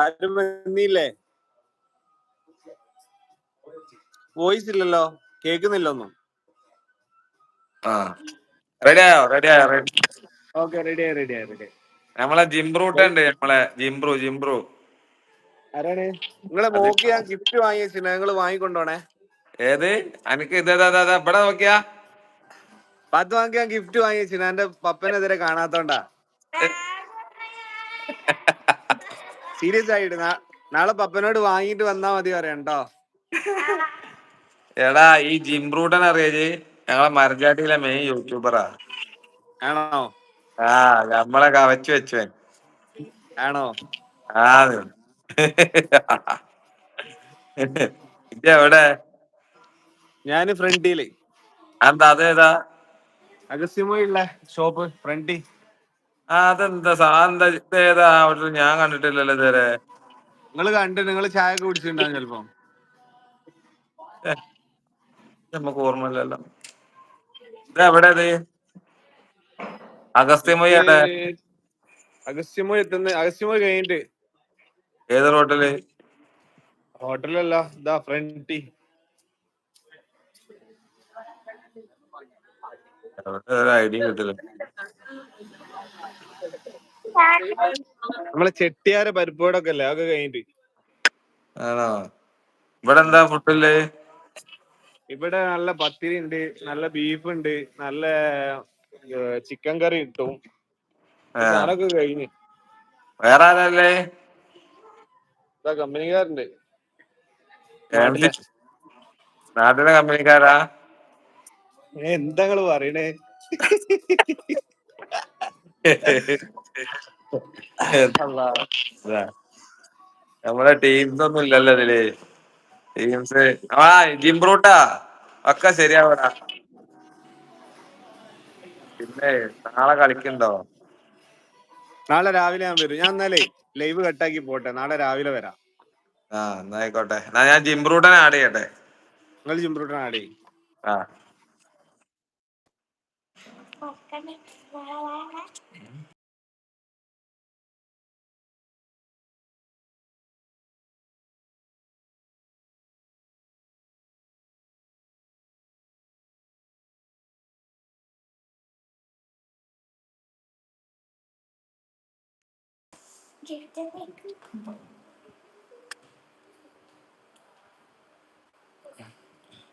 ആരും വന്നില്ലേ? വോയിസ് ഇല്ലല്ലോ. കേക്കുന്നില്ല ഒന്നും ആ റെഡി ആയോ? റെഡി ആയോ? റെഡി ഓക്കെ റെഡി ആയി റെഡി ആയി റെഡി നമ്മളെ ജിംബ്രൂട്ട് ഉണ്ട് നമ്മളെ ജിംബ്രു ജിംബ്രു ആരാണ്? നിങ്ങളെ മോക്ക് ഞാൻ ഗിഫ്റ്റ് വാങ്ങിയ നിങ്ങൾ വാങ്ങിക്കൊണ്ടോണേ ഏത്? അനക്ക് ഇതാ ഇതാ, ഇതാ, ഇവിടെ നോക്കിയാ. പത്ത് വാങ്ങി ഞാൻ ഗിഫ്റ്റ് വാങ്ങി എന്റെ പപ്പനെതിരെ കാണാത്തോണ്ടാ. സീരിയസ് ആയിട്ട് നാളെ പപ്പനോട് വാങ്ങിട്ട് വന്നാ മതി പറയണ്ടോ എടാ ഈ ജിംബ്രൂട്ടൻ അറിയാജ് ഞങ്ങളെ മരജാട്ടിയിലെ മെയിൻ യൂട്യൂബറാ ആണോ? ആ നമ്മളെ കവച്ചു വെച്ചു ആണോ? ആ എവിടെ ഞാൻ ഫ്രണ്ടിൽ. എന്താ അതേതാ? അഗസ്യമോയുള്ള ഷോപ്പ് ഫ്രണ്ടി അതെന്താ സാന്താ ഇതേതാ അവിടെ ഞാൻ കണ്ടിട്ടില്ലല്ലോ ഇതുവരെ. നിങ്ങൾ കണ്ട് നിങ്ങൾ ചായ ഒക്കെ കുടിച്ചിട്ടുണ്ടാവും ചെലപ്പോ. നമുക്ക് ഓർമ്മയില്ലല്ലോ. ഇത് എവിടെ ഇത്? അഗസ്ത്യമൊഴി അഗസ്യമോ എത്തുന്ന അഗസ്യമോ കഴിഞ്ഞിട്ട്. ഏത് ഹോട്ടൽ? ഹോട്ടലല്ല ഇതാ ഫ്രണ്ടി എവിടെ ഒരു ഐഡിയ കിട്ടില്ല. നമ്മളെ ചെട്ടിയാരെ പരിപ്പോടൊക്കെ അല്ലേ അതൊക്കെ കഴിഞ്ഞിട്ട്. ആണോ? ഇവിടെ എന്താ ഫുഡിൽ ഇവിടെ നല്ല പത്തിരി ഉണ്ട് നല്ല ബീഫ് ഉണ്ട് നല്ല ചിക്കൻ കറി കിട്ടും. അതൊക്കെ കഴിഞ്ഞ്. വേറെ ആരല്ലേ? കമ്പനിക്കാരുണ്ട്? നാട്ടിലെ കമ്പനിക്കാരാ? എന്താ നിങ്ങൾ പറയണേ. നമ്മളെ ടീംസ് ഒന്നും ഇല്ലല്ലോ ഇതിൽ. ടീംസ് ആ ജിംബ്രൂട്ടാ ഒക്കെ ശരിയാവടാ. പിന്നെ നാളെ കളിക്കണ്ടോ നാളെ രാവിലെ ഞാൻ വരും. ഞാൻ എന്നാലേ ലൈവ് കട്ടാക്കി പോട്ടെ. നാളെ രാവിലെ വരാം. ആ എന്നായിക്കോട്ടെ എന്നാ ഞാൻ ജിംബ്രൂട്ടനെ ആഡ് ചെയ്യട്ടെ. നിങ്ങൾ ജിംബ്രൂട്ടനെ ആഡ് ചെയ്യും. ആ.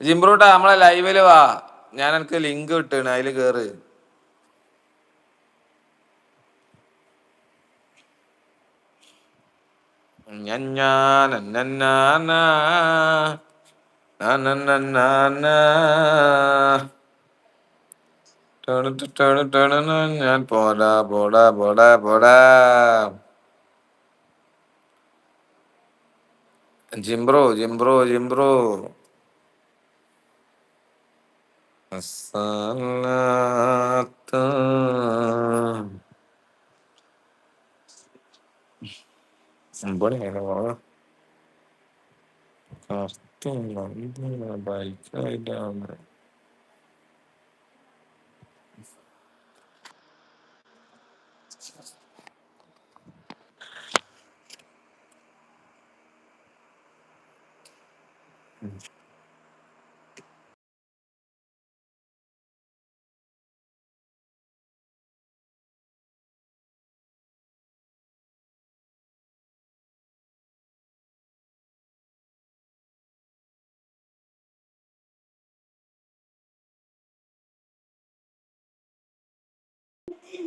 ജിംബ്രൂട്ടാ നമ്മളെ ലൈവിൽ വാ. ഞാൻ എനിക്ക് ലിങ്ക് കിട്ടണ് അതിൽ കേറ്. ഞാൻ പോടാ പോടാ പോടാ പോടാ ജിംബ്രോ ജിംബ്രോ ജിംബ്രോ Bueno, casting, la misma, barricada.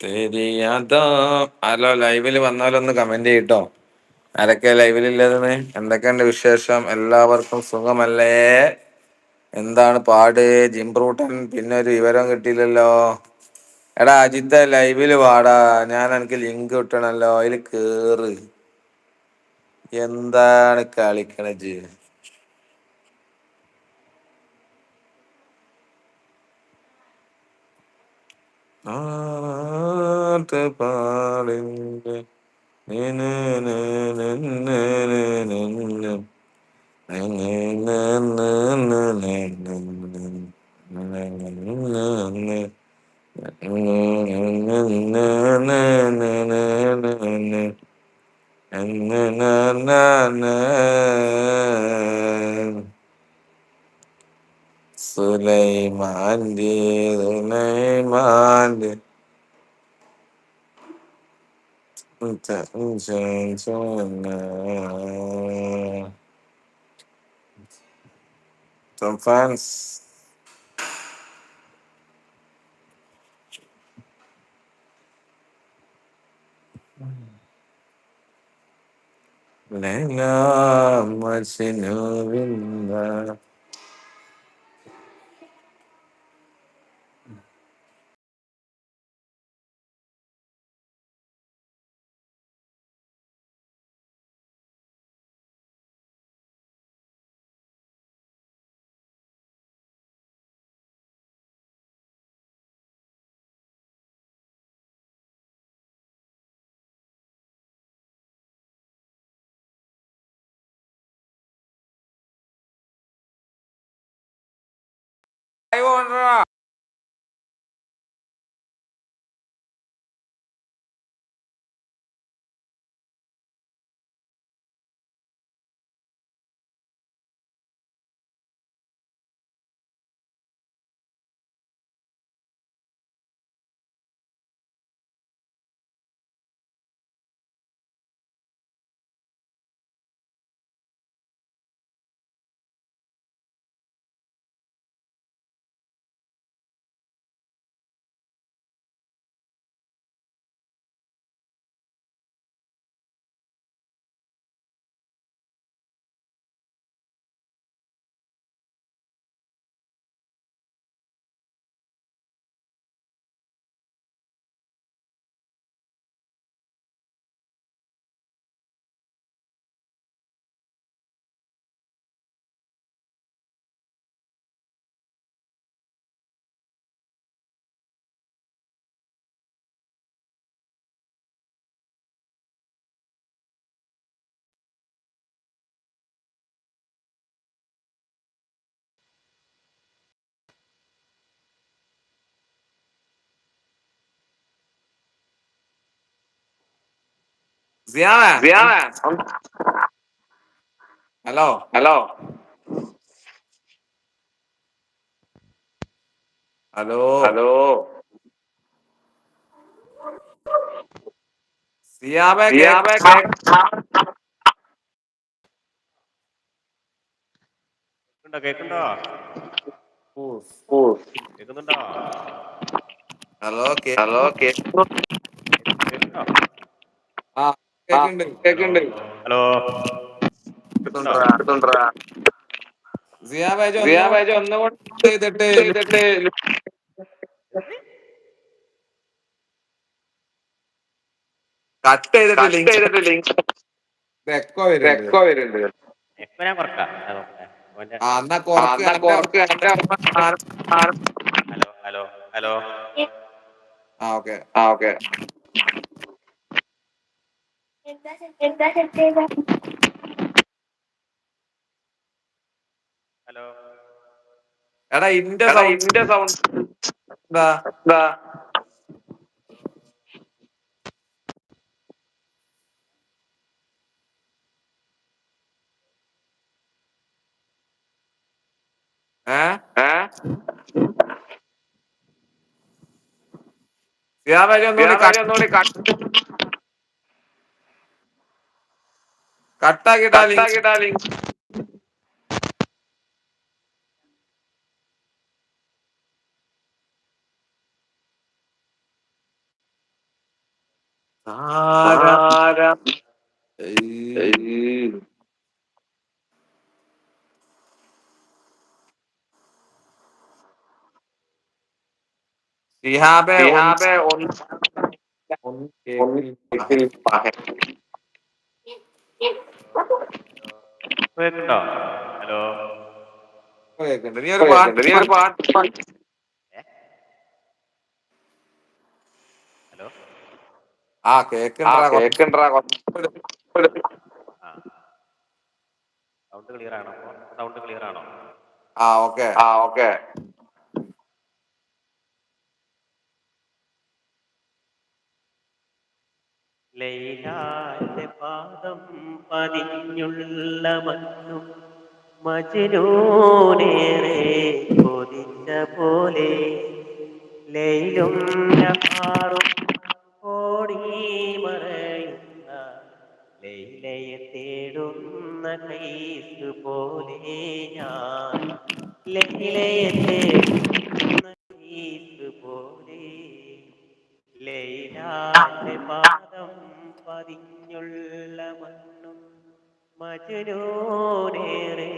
തെരിയാതാ hello ലൈവിൽ വന്നാലൊന്ന് കമന്റ് ചെയ്യട്ടോ. ആരൊക്കെ ലൈവിലില്ലതെന്ന് എന്തൊക്കെയുണ്ട് വിശേഷം? എല്ലാവർക്കും സുഖമല്ലേ? എന്താണ് പാട്? ജിംപ്രൂട്ടൻ പിന്നെ ഒരു വിവരം കിട്ടിയില്ലല്ലോ. എടാ അജിത്ത ലൈവിൽ വാടാ. ഞാൻ എനിക്ക് ലിങ്ക് കിട്ടണല്ലോ. അതിൽ കേറ്. എന്താണ് കളിക്കണത്? ആട്ട് പാടിന്റെ സുലൈമാന്റെ സുലൈമാന്റെ Some fans. Iwan, hello hello hello hello സിയാബെ സിയാബെ കേൾക്കുണ്ടോ കേൾക്കുണ്ടോ കേക്കുന്നുണ്ടോ ഹലോ ഹലോ കേ കേൾക്കുന്നുണ്ടോ. ആ. കേക്കുണ്ട് കേക്കുണ്ട് ഹലോ. ചെയ്തിട്ട്. ചെയ്തിട്ട്. കട്ട് ചെയ്തിട്ട് ലിങ്ക് എക്കോ എക്കോ വരുന്നുണ്ട്. Hello hello hello. ആ ഓക്കെ. ആ ഓക്കെ. എടാ ഇന്റെ എടാ സൗണ്ട് ഇന്റെ സൗണ്ട് ഏ? ഒന്നുകൂടി സിയാബെ ഒന്നുകൂടി സിയാബെ ഒന്നുകൂടി കട്ടാക്കിട്ടാ ലിങ്ക് കട്ടാക്കിട്ടാ ലിങ്ക് ആരാ ഏയ്. ഷിഹാബെ ഷിഹാബെ ഒന്ന് ഒന്ന് കേൾക്കില്ല. കേൾക്കുന്നുണ്ടോ ഹലോ? നീ ഒരു പാട്ട് നീ ഒരു പാട്ട് ഹലോ? ആ ആ കേക്കണ്ടാ കേക്കണ്ടാ സൗണ്ട് ക്ലിയർ ആണോ? സൗണ്ട് ക്ലിയർ ആണോ? ആ ഓക്കെ. ആ ഓക്കെ. ലൈലാന്റെ പാദം പതിഞ്ഞുള്ള മണ്ണും മജനൂനേറെ പൊതിഞ്ഞ പോലെ ലൈലും നഹാറും ഓടി മറയുന്ന ലൈലയെ തേടുന്ന കൈസ് പോലെ ഞാൻ ലൈലയെ തേടുന്ന മജനൂനേറെ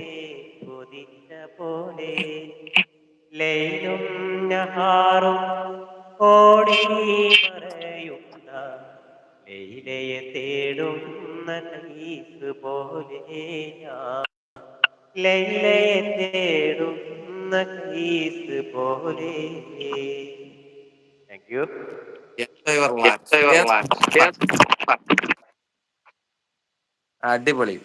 കൊതിച്ച പോലെ. ലൈലും നഹാറും ഓടി മറയുന്ന ലൈലയെ തേടുന്ന കൈസ് പോലെ ഞാൻ. ലൈലയെ തേടുന്ന കൈസ് പോലെ. താങ്ക് യു അടിപൊളി അടിപൊളി വീട്ടിൽ ഫുഡ് ഏ, എല്ലാവരും പറയുന്നു, അടിപൊളി.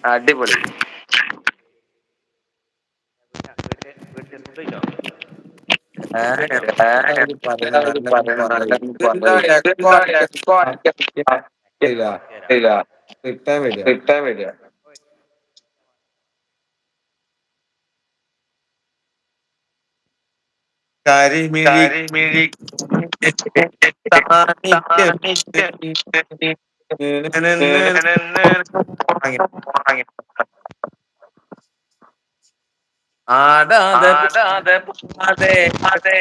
ഇല്ല റിട്ടേൺ വരിക. കിട്ടാൻ വരിക. കരിമിഴി ആടാതെ ആടാതെ അതെ അതെ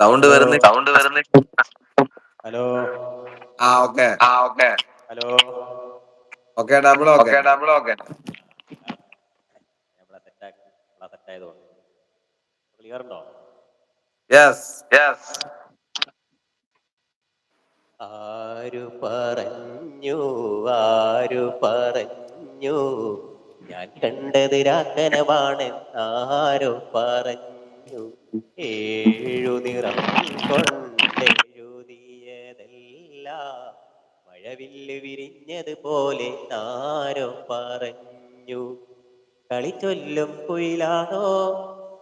സൗണ്ട് വരുന്ന സൗണ്ട് വരുന്ന ഹലോ ആ ഓക്കെ. ആ okay. Hello okay double okay. Okay double okay. Clear ഉണ്ടോ? യെസ് യെസ് ആരു പറഞ്ഞു ആരു പറഞ്ഞു. ഞാൻ കണ്ടത് രാക്കനമാണ് ആരു പറഞ്ഞു. ഏഴു നിറം കൊണ്ടെഴുതിയതല്ല. മഴവില്ല് വിരിഞ്ഞതുപോലെ ആരോ പറഞ്ഞു. കളിച്ചൊല്ലും കുയിലാണോ?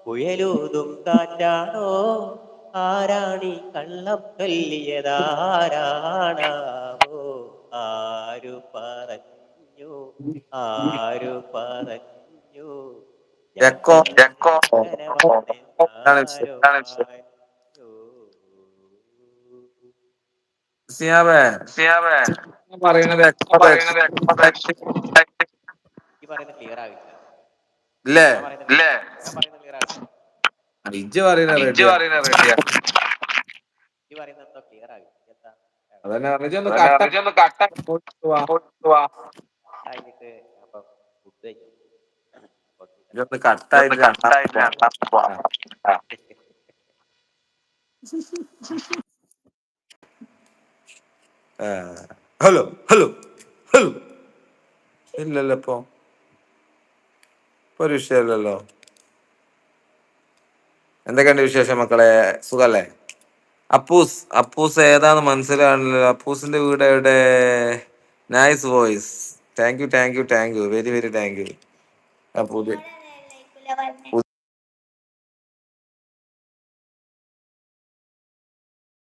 കുഴലൂതും കാറ്റാണോ? ആരാണി കള്ളം ചൊല്ലിയതാരാണാവോ? ആരു പറഞ്ഞു? ആരു പറഞ്ഞു? ഞാൻ എക്കോ, പറഞ്ഞു. ഇല്ലേ? ഇല്ലേ? ഇജ്ജ് പറയുന്നത് അതന്നെ ഇജ്ജൊന്ന് കട്ട കട്ട വാ. വാ കഴിഞ്ഞിട്ട് അപ്പം ഫുഡ് കഴിക്കും ഇജ്ജൊന്ന് ഇതൊന്ന് കട്ടായിട്ട്. Hello hello hello. ഇല്ലല്ലോ ഇപ്പൊ. ഒരു വിഷയമല്ലല്ലോ. എന്തൊക്കെയുണ്ട് വിശേഷം മക്കളെ? സുഖല്ലേ? അപ്പൂസ് അപ്പൂസ് ഏതാന്ന് മനസ്സിലാണല്ലോ അപ്പൂസിന്റെ വീട് എവിടെ? Nice voice thank you thank you thank you very very thank you പുതിയ